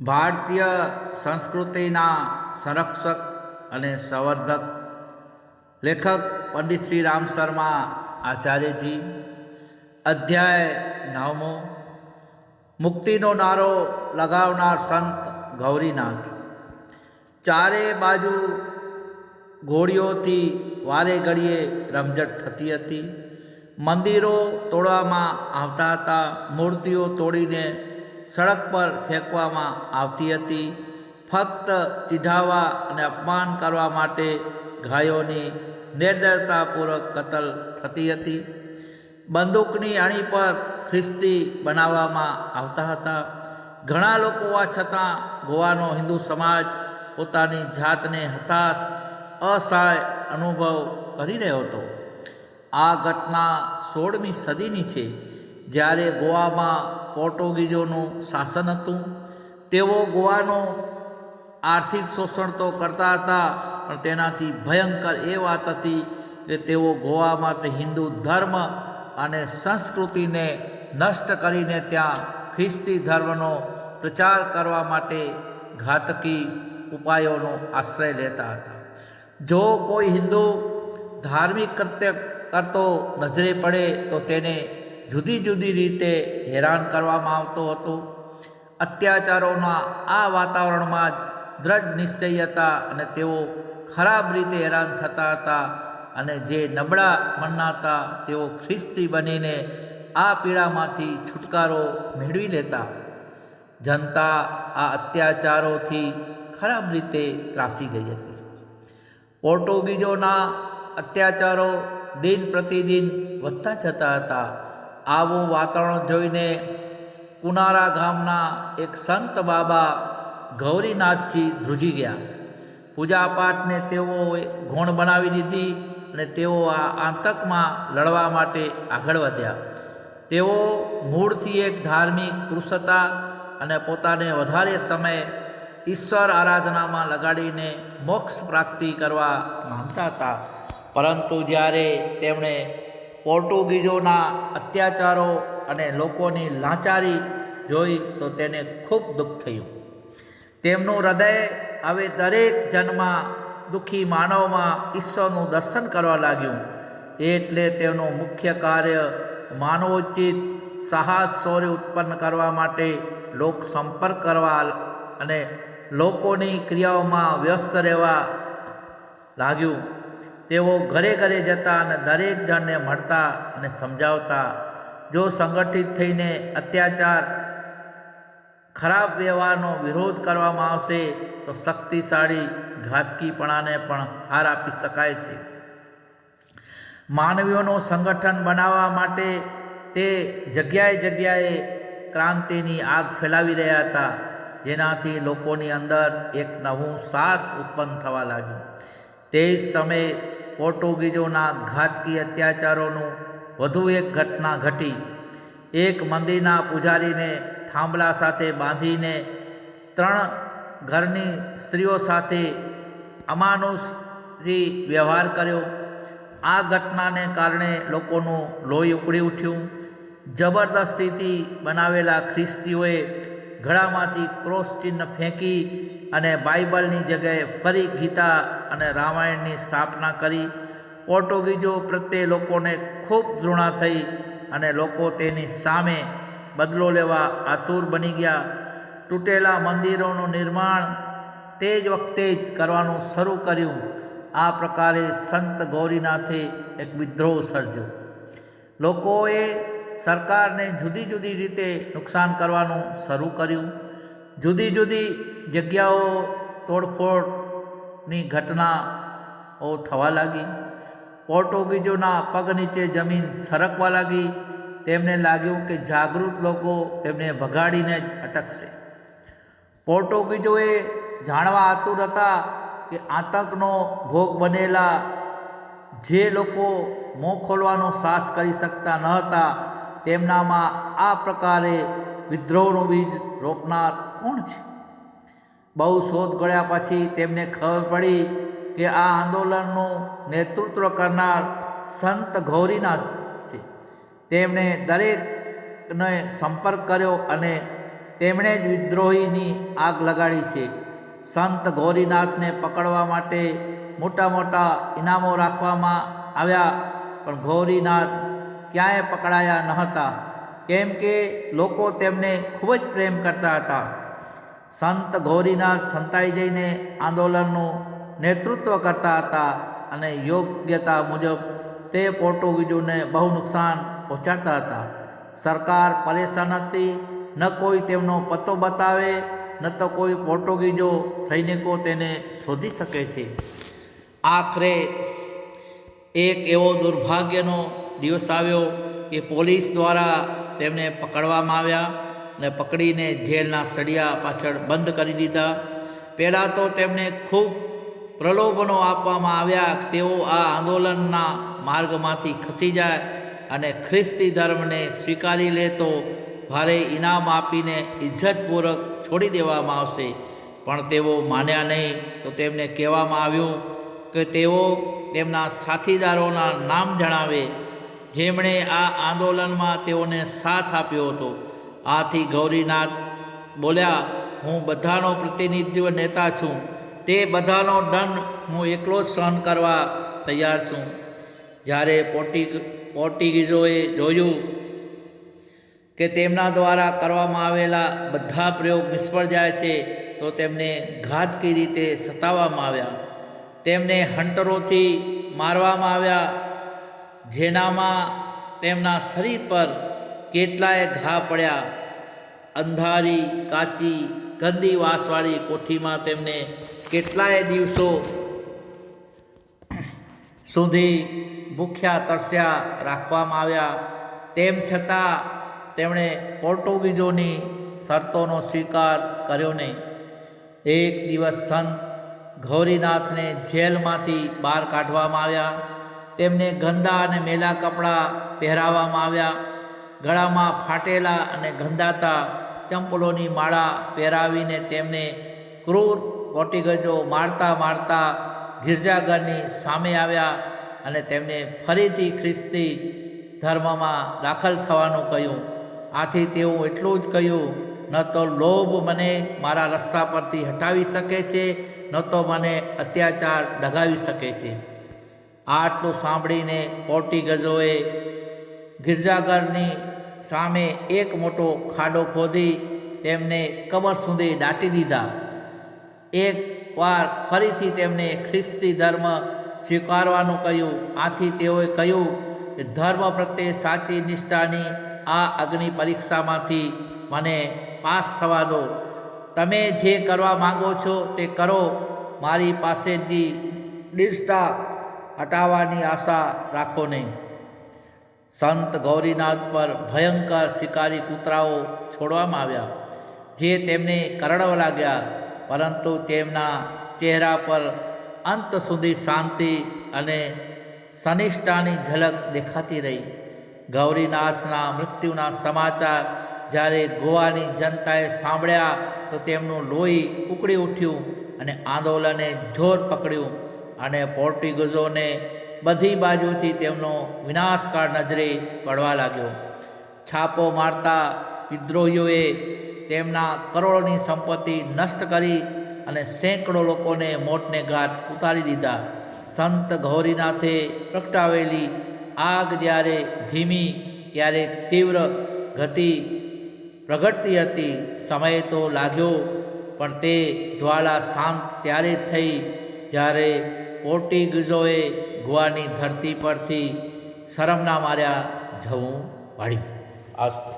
ભારતીય સંસ્કૃતિના સંરક્ષક અને સંવર્ધક લેખક પંડિત શ્રી રામ શર્મા આચાર્યજી, અધ્યાય નવમો, મુક્તિનો નારો લગાવનાર સંત ગૌરીનાથ. ચારે બાજુ ઘોડીઓથી વારે ઘડીએ રમઝટ થતી હતી. મંદિરો તોડવામાં આવતા હતા, મૂર્તિઓ તોડીને સડક પર ફેંકવામાં આવતી હતી. ફક્ત ચીઢાવા અને અપમાન કરવા માટે ગાયોની નિર્દયતાપૂર્વક કતલ થતી હતી. બંદૂકની અણી પર ખ્રિસ્તી બનાવવામાં આવતા હતા. ઘણા લોકો આ છતાં ગોવાનો હિન્દુ સમાજ પોતાની જાતને હતાશ, અસહાય અનુભવ કરી રહ્યો હતો. આ ઘટના સોળમી સદીની છે, જ્યારે ગોવામાં પોર્ટુગીઝોનું શાસન હતું. તેઓ ગોવાનો આર્થિક શોષણ તો કરતા હતા, પણ તેનાથી ભયંકર એ વાત હતી કે તેઓ ગોવામાં હિન્દુ ધર્મ અને સંસ્કૃતિને નષ્ટ કરીને ત્યાં ખ્રિસ્તી ધર્મનો પ્રચાર કરવા માટે ઘાતકી ઉપાયોનો આશ્રય લેતા હતા. જો કોઈ હિન્દુ ધાર્મિક કૃત્ય કરતો નજરે પડે તો તેને જુદી જુદી રીતે હેરાન કરવામાં આવતો હતો. અત્યાચારોના આ વાતાવરણમાં જ દ્રઢ નિશ્ચય હતા અને તેઓ ખરાબ રીતે હેરાન થતા હતા અને જે નબળા મનના હતા તેઓ ખ્રિસ્તી બનીને આ પીડામાંથી છુટકારો મેળવી લેતા. જનતા આ અત્યાચારોથી ખરાબ રીતે ત્રાસી ગઈ હતી. પોર્ટુગીઝોના અત્યાચારો દિન પ્રતિદિન વધતા જતા હતા. આવું વાતાવરણ જોઈને કુનારા ગામના એક સંત બાબા ગૌરીનાથજી ધ્રુજી ગયા. પૂજાપાઠને તેઓએ ગૌણ બનાવી દીધી અને તેઓ આ આતંકમાં લડવા માટે આગળ વધ્યા. તેઓ મૂળથી એક ધાર્મિક પુરુષ હતા અને પોતાને વધારે સમય ઈશ્વર આરાધનામાં લગાડીને મોક્ષ પ્રાપ્તિ કરવા માગતા હતા. પરંતુ જ્યારે તેમણે પોર્ટુગીઝોના અત્યાચારો અને લોકોની લાચારી જોઈ તો તેને ખૂબ દુઃખ થયું. તેમનું હૃદય હવે દરેક જન્મમાં દુઃખી માનવમાં ઈશ્વરનું દર્શન કરવા લાગ્યું. એટલે તેમનું મુખ્ય કાર્ય માનવોચિત સાહસ શૌર્ય ઉત્પન્ન કરવા માટે લોક સંપર્ક કરવા અને લોકોની ક્રિયાઓમાં વ્યસ્ત રહેવા લાગ્યું. તેઓ ઘરે ઘરે જતા અને દરેક જણને મળતા અને સમજાવતા. જો સંગઠિત થઈને અત્યાચાર, ખરાબ વ્યવહારનો વિરોધ કરવામાં આવશે, તો શક્તિશાળી ઘાતકીપણાને પણ હાર આપી શકાય છે. માનવીઓનું સંગઠન બનાવવા માટે તે જગ્યાએ જગ્યાએ ક્રાંતિની આગ ફેલાવી રહ્યા હતા, જેનાથી લોકોની અંદર એક નવું સાહસ ઉત્પન્ન થવા લાગ્યું. તે જ સમયે પોર્ટુગીઝોના ઘાતકી અત્યાચારોનું વધુ એક ઘટના ઘટી. એક મંદિરના પૂજારીને થાંભલા સાથે બાંધીને ત્રણ ઘરની સ્ત્રીઓ સાથે અમાનુષી વ્યવહાર કર્યો. આ ઘટનાને કારણે લોકોનું લોહી ઉકળી ઉઠ્યું. જબરદસ્તીથી બનાવેલા ખ્રિસ્તીઓએ ગળામાંથી ક્રોસ ચિહ્ન ફેંકી અને બાઇબલની જગ્યાએ ફરી ગીતા અને રામાયણની સ્થાપના કરી. પોર્ટુગીઝો પ્રત્યે લોકોને ખૂબ ધૃણા થઈ અને લોકો તેની સામે બદલો લેવા આતુર બની ગયા. તૂટેલા મંદિરોનું નિર્માણ તે જ વખતે જ કરવાનું શરૂ કર્યું. આ પ્રકારે સંત ગૌરીનાથે એક વિદ્રોહ સર્જ્યો. લોકોએ સરકારને જુદી જુદી રીતે નુકસાન કરવાનું શરૂ કર્યું. જુદી જુદી જગ્યાઓ તોડફોડની ઘટનાઓ થવા લાગી. પોર્ટુગીઝોના પગ નીચે જમીન સરકવા લાગી. તેમને લાગ્યું કે જાગૃત લોકો તેમને ભગાડીને જ અટકશે. પોર્ટુગીઝોએ જાણવા આતુર હતા કે આતંકનો ભોગ બનેલા જે લોકો મોં ખોલવાનો સાહસ કરી શકતા ન હતા, તેમનામાં આ પ્રકારે વિદ્રોહનું બીજ રોપનાર કોણ છે? બહુ શોધ ગળ્યા પછી તેમને ખબર પડી કે આ આંદોલનનું નેતૃત્વ કરનાર સંત ગૌરીનાથ છે. તેમણે દરેકને સંપર્ક કર્યો અને તેમણે જ વિદ્રોહીની આગ લગાડી છે. સંત ગૌરીનાથને પકડવા માટે મોટા મોટા ઇનામો રાખવામાં આવ્યા, પણ ગૌરીનાથ ક્યાંય પકડાયા ન હતા. કેમ કે લોકો તેમને ખૂબ જ પ્રેમ કરતા હતા. સંત ગૌરીનાથ સંતાઈ જઈને આંદોલનનું નેતૃત્વ કરતા હતા અને યોગ્યતા મુજબ તે પોર્ટુગીઝોને બહુ નુકસાન પહોંચાડતા હતા. સરકાર પરેશાન હતી, ન કોઈ તેમનો પત્તો બતાવે, ન તો કોઈ પોર્ટુગીઝો સૈનિકો તેને શોધી શકે છે. આખરે એક એવો દુર્ભાગ્યનો દિવસ આવ્યો કે પોલીસ દ્વારા તેમને પકડવામાં આવ્યા. અને પકડીને જેલના સળિયા પાછળ બંધ કરી દીધા. પહેલાં તો તેમને ખૂબ પ્રલોભનો આપવામાં આવ્યા તેઓ આ આંદોલનના માર્ગમાંથી ખસી જાય અને ખ્રિસ્તી ધર્મને સ્વીકારી લે તો ભારે ઇનામ આપીને ઇજ્જતપૂર્વક છોડી દેવામાં આવશે. પણ તેઓ માન્યા નહીં. તો તેમને કહેવામાં આવ્યું કે તેઓ તેમના સાથીદારોના નામ જણાવે. જેમણે આ આંદોલનમાં તેઓને સાથ આપ્યો હતો. આથી ગૌરીનાથ બોલ્યા, હું બધાનો પ્રતિનિધિત્વ નેતા છું. તે બધાનો દંડ હું એકલો જ સહન કરવા તૈયાર છું. જ્યારે પોર્ટિગ પોર્ટિગીઝોએ જોયું કે તેમના દ્વારા કરવામાં આવેલા બધા પ્રયોગ નિષ્ફળ જાય છે, તો તેમને ઘાતકી રીતે સતાવવામાં આવ્યા. તેમને હંટરોથી મારવામાં આવ્યા, જેનામાં તેમના શરીર પર કેટલાય ઘા પડ્યા. અંધારી, કાચી, ગંદી વાસવાળી કોઠીમાં તેમને કેટલાય દિવસો સુધી ભૂખ્યા તરસ્યા રાખવામાં આવ્યા. તેમ છતાં તેમણે પોર્ટુગીઝોની શરતોનો સ્વીકાર કર્યો નહીં. એક દિવસ સંત ગૌરીનાથને જેલમાંથી બહાર કાઢવામાં આવ્યા. તેમને ગંદા અને મેલા કપડાં પહેરાવવામાં આવ્યા. ગળામાં ફાટેલા અને ગંધાતા ચંપલોની માળા પહેરાવીને તેમને ક્રૂર પોર્ટિગજો મારતા મારતા ગિરજાઘરની સામે આવ્યા અને તેમને ફરીથી ખ્રિસ્તી ધર્મમાં દાખલ થવાનું કહ્યું. આથી તેઓ એટલું જ કહ્યું, ન તો લોભ મને મારા રસ્તા પરથી હટાવી શકે છે, ન તો મને અત્યાચાર ડગાવી શકે છે. આટલું સાંભળીને પોર્ટિગજોએ ગિરજાઘરની સામે એક મોટો ખાડો ખોદી તેમને કબર સુધી દાટી દીધા. એક વાર ફરીથી તેમને ખ્રિસ્તી ધર્મ સ્વીકારવાનું કહ્યું. આથી તેઓએ કહ્યું કે, ધર્મ પ્રત્યે સાચી નિષ્ઠાની આ અગ્નિ પરીક્ષામાંથી મને પાસ થવા દો. તમે જે કરવા માંગો છો તે કરો. મારી પાસેથી નિષ્ઠા હટાવવાની આશા રાખો નહીં. સંત ગૌરીનાથ પર ભયંકર શિકારી કૂતરાઓ છોડવામાં આવ્યા, જે તેમને કરડવા લાગ્યા, પરંતુ તેમના ચહેરા પર અંત સુધી શાંતિ અને સનિષ્ઠાની ઝલક દેખાતી રહી. ગૌરીનાથના મૃત્યુના સમાચાર જ્યારે ગોવાની જનતાએ સાંભળ્યા, તો તેમનું લોહી ઉકળી ઉઠ્યું અને આંદોલને જોર પકડ્યું અને પોર્ટિગઝોને બધી બાજુથી તેમનો વિનાશકાળ નજરે પડવા લાગ્યો. છાપો મારતા વિદ્રોહીઓએ તેમના કરોડોની સંપત્તિ નષ્ટ કરી અને સેંકડો લોકોને મોટને ઘાટ ઉતારી દીધા. સંત ગૌરીનાથે પ્રગટાવેલી આગ જ્યારે ધીમી, ત્યારે તીવ્ર ગતિ પ્રગટતી હતી. સમય તો લાગ્યો, પણ તે જ્વાળા શાંત ત્યારે થઈ જ્યારે પોર્ટિગીઝોએ ગોવાની ધરતી પરથી શરમના માર્યા જવું પડ્યું આસ્તુ